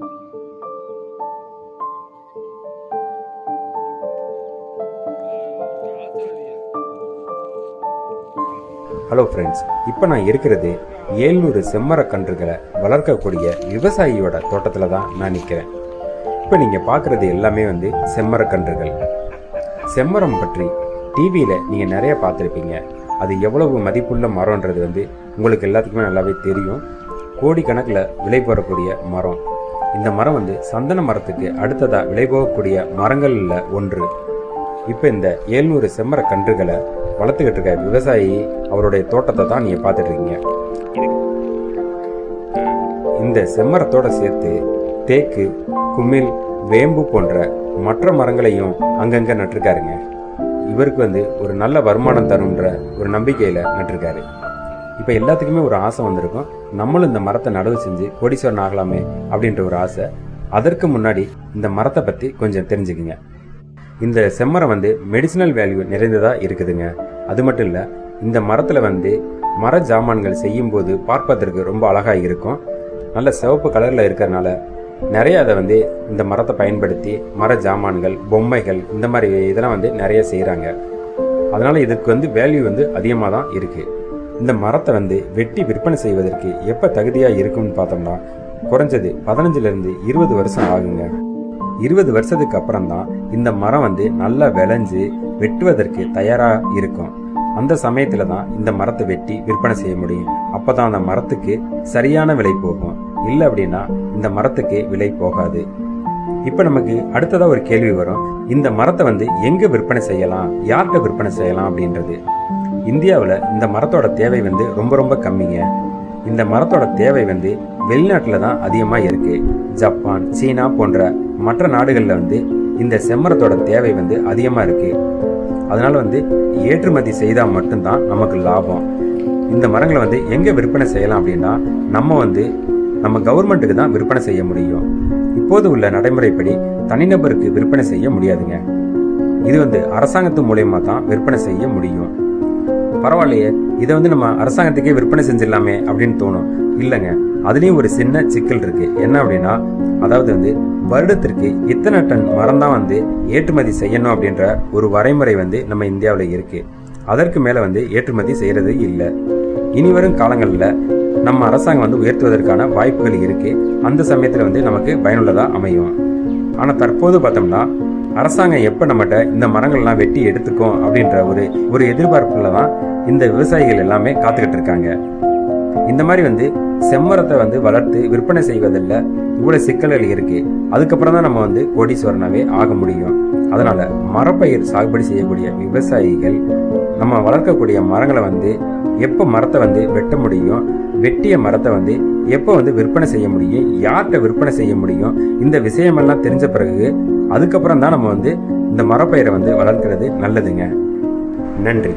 Hello friends இப்போ நான் இருக்கிறது ஏழ்நூறு செம்மரக்கன்றுகளை வளர்க்கக்கூடிய விவசாயியோட தோட்டத்தில் தான் நான் நிற்கிறேன் இப்போ நீங்கள் பார்க்குறது எல்லாமே வந்து செம்மரக்கன்றுகள் செம்மரம் பற்றி டிவியில் நீங்கள் நிறைய பார்த்துருப்பீங்க. அது எவ்வளவு மதிப்புள்ள மரம்ன்றது வந்து உங்களுக்கு எல்லாத்துக்குமே நல்லாவே தெரியும். கோடிக்கணக்கில் விலை போடக்கூடிய மரம். இந்த மரம் வந்து சந்தன மரத்துக்கு அடுத்ததா விளைபோகக்கூடிய மரங்களில் ஒன்று. இப்போ இந்த ஏழ்நூறு செம்மர கன்றுகளை வளர்த்துக்கிட்டு இருக்க விவசாயி அவருடைய தோட்டத்தை தான் நீங்கள் பார்த்துட்டு இருக்கீங்க. இந்த செம்மரத்தோட சேர்த்து தேக்கு குமிழ் வேம்பு போன்ற மற்ற மரங்களையும் அங்கங்க நட்டிருக்காருங்க. இவருக்கு வந்து ஒரு நல்ல வருமானம் தரும்ன்ற ஒரு நம்பிக்கையில நட்டிருக்காரு. இப்போ எல்லாத்துக்குமே ஒரு ஆசை வந்திருக்கும். நம்மளும் இந்த மரத்தை நடவு செஞ்சு கோடீஸ்வரன் ஆகலாமே அப்படின்ற ஒரு ஆசை. அதற்கு முன்னாடி இந்த மரத்தை பற்றி கொஞ்சம் தெரிஞ்சுக்குங்க. இந்த செம்மரம் வந்து மெடிசினல் வேல்யூ நிறைந்ததாக இருக்குதுங்க. அது மட்டும் இல்லை இந்த மரத்தில் வந்து மர ஜாமான்கள் செய்யும்போது பார்ப்பதற்கு ரொம்ப அழகாக இருக்கும். நல்ல சிவப்பு கலரில் இருக்கிறனால நிறைய அதை வந்து இந்த மரத்தை பயன்படுத்தி மர ஜாமான்கள் பொம்மைகள் இந்த மாதிரி இதெல்லாம் வந்து நிறைய செய்கிறாங்க அதனால் இதுக்கு வந்து வேல்யூ வந்து அதிகமாக தான் இருக்குது இந்த மரத்தை வந்து வெட்டி விற்பனை செய்வதற்கு எப்ப தகுதியா இருக்கும்னு பார்த்தோம்னா குறைஞ்சது பதினஞ்சுல இருந்து இருபது வருஷம் ஆகுங்க. இருபது வருஷத்துக்கு அப்புறம் தான் இந்த மரம் வந்து நல்லா விளைஞ்சு வெட்டுவதற்கு தயாரா இருக்கும். அந்த சமயத்துல தான் இந்த மரத்தை வெட்டி விற்பனை செய்ய முடியும். அப்பதான் அந்த மரத்துக்கு சரியான விலை போகும். இல்ல அப்படின்னா இந்த மரத்துக்கு விலை போகாது. இப்ப நமக்கு அடுத்ததா ஒரு கேள்வி வரும். இந்த மரத்தை வந்து எங்க விற்பனை செய்யலாம்? யார்கிட்ட விற்பனை செய்யலாம் அப்படின்றது. இந்தியாவில் இந்த மரத்தோட தேவை வந்து ரொம்ப ரொம்ப கம்மிங்க. இந்த மரத்தோட தேவை வந்து வெளிநாட்டில் தான் அதிகமாக இருக்குது ஜப்பான் சீனா போன்ற மற்ற நாடுகளில் வந்து இந்த செம்மரத்தோட தேவை வந்து அதிகமாக இருக்குது அதனால் வந்து ஏற்றுமதி செய்தால் மட்டும்தான் நமக்கு லாபம். இந்த மரங்களை வந்து எங்கே விற்பனை செய்யலாம் அப்படின்னா நம்ம வந்து நம்ம கவர்மெண்ட்டுக்கு தான் விற்பனை செய்ய முடியும். இப்போது உள்ள நடைமுறைப்படி தனிநபருக்கு விற்பனை செய்ய முடியாதுங்க. இது வந்து அரசாங்கத்து மூலயமா தான் விற்பனை செய்ய முடியும். பரவாயில்லையே இதை வந்து நம்ம அரசாங்கத்துக்கே விற்பனை செஞ்சிடலாமே அப்படின்னு தோணும். இல்லைங்க அதுலேயும் ஒரு சின்ன சிக்கல் இருக்கு. என்ன அப்படின்னா அதாவது வந்து வருடத்திற்கு இத்தனை டன் மரம் தான் வந்து ஏற்றுமதி செய்யணும் அப்படின்ற ஒரு வரைமுறை வந்து நம்ம இந்தியாவில் இருக்கு. அதற்கு மேலே வந்து ஏற்றுமதி செய்யறது இல்லை. இனி வரும் காலங்களில் நம்ம அரசாங்கம் வந்து உயர்த்துவதற்கான வாய்ப்புகள் இருக்கு. அந்த சமயத்தில் வந்து நமக்கு பயனுள்ளதாக அமையும். ஆனால் தற்போது பார்த்தோம்னா அரசாங்கம் எப்போ நம்மகிட்ட இந்த மரங்கள்லாம் வெட்டி எடுத்துக்கும் அப்படின்ற ஒரு ஒரு எதிர்பார்ப்புல தான் இந்த விவசாயிகள் எல்லாமே காத்துக்கிட்டு இருக்காங்க. இந்த மாதிரி வந்து செம்மரத்தை வந்து வளர்த்து விற்பனை செய்வதில் இவ்வளோ சிக்கல்கள் இருக்கு. அதுக்கப்புறம் தான் நம்ம வந்து கோடீஸ்வரனாவே ஆக முடியும். அதனால மரப்பயிர் சாகுபடி செய்யக்கூடிய விவசாயிகள் நம்ம வளர்க்கக்கூடிய மரங்களை வந்து எப்போ மரத்தை வந்து வெட்ட முடியும் வெட்டிய மரத்தை வந்து எப்போ வந்து விற்பனை செய்ய முடியும் யார்கிட்ட விற்பனை செய்ய முடியும் இந்த விஷயமெல்லாம் தெரிஞ்ச பிறகு அதுக்கப்புறம் தான் நம்ம வந்து இந்த மரப்பயிரை வந்து வளர்க்கிறது நல்லதுங்க. நன்றி.